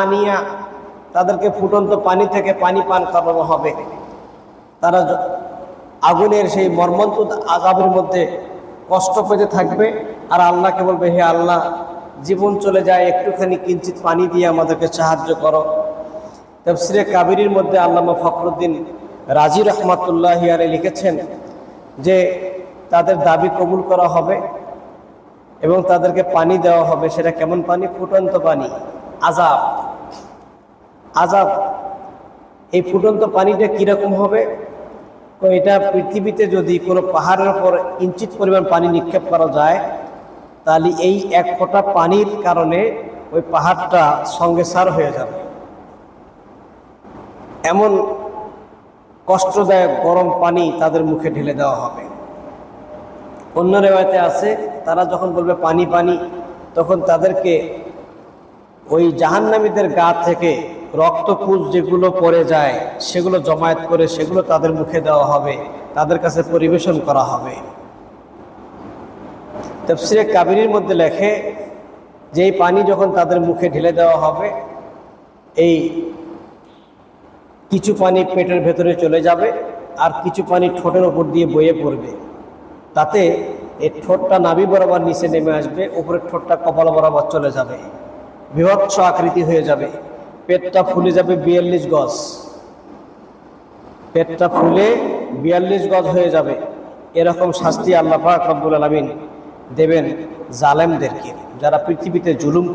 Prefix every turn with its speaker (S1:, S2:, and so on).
S1: আনিয়া। তাদেরকে ফুটন্ত পানি থেকে পানি পান করানো হবে। তারা আগুনের সেই মর্মন্ত আজাবের মধ্যে কষ্ট পেতে থাকবে। আর আল্লাহকে বলবে, হে আল্লাহ, জীবন চলে যায়, একটুখানি কিঞ্চিত পানি দিয়ে আমাদেরকে সাহায্য করো। তফসিরে কাবিরির মধ্যে আল্লামা ফখরুদ্দিন রাজি রহমাতুল্লাহ আরে লিখেছেন যে, তাদের দাবি কবুল করা হবে। এবং তাদেরকে পানি দেওয়া হবে, সেটা কেমন পানি? ফুটন্ত পানি। আজাব। আজাব। এই ফুটন্ত পানিটা কীরকম হবে? এটা পৃথিবীতে যদি কোনো পাহাড়ের উপর ইঞ্চিত পরিমাণ পানি নিক্ষেপ করা যায়, তাহলে এই এক ফোঁটা পানির কারণে ওই পাহাড়টা সঙ্গে সার হয়ে যাবে। এমন কষ্টদায়ক গরম পানি তাদের মুখে ঢেলে দেওয়া হবে। অন্য রেওয়ায়তে আছে, তারা যখন বলবে পানি পানি, তখন তাদেরকে ওই জাহান্নামীদের গা থেকে রক্তপুজ যেগুলো পড়ে যায়, সেগুলো জমায়েত করে সেগুলো তাদের মুখে দেওয়া হবে, তাদের কাছে পরিবেশন করা হবে। তফসিরে কাবিরির মধ্যে লেখে যে এই পানি যখন তাদের মুখে ঢেলে দেওয়া হবে, এই কিছু পানি পেটের ভেতরে চলে যাবে, আর কিছু পানি ঠোঁটের ওপর দিয়ে বয়ে পড়বে। তাতে এই ঠোঁটটা নাভি বরাবর নিচে নেমে আসবে, উপরের ঠোঁটটা কপাল বরাবর চলে যাবে। বিভৎস আকৃতি হয়ে যাবে। পেটটা ফুলে যাবে বিয়াল্লিশ গজ। পেটটা ফুলে বিয়াল্লিশ গজ হয়ে যাবে। এরকম শাস্তি আল্লাহ পাক আলমিন দেবেন জালেমদেরকে, যারা পৃথিবীতে জুলুম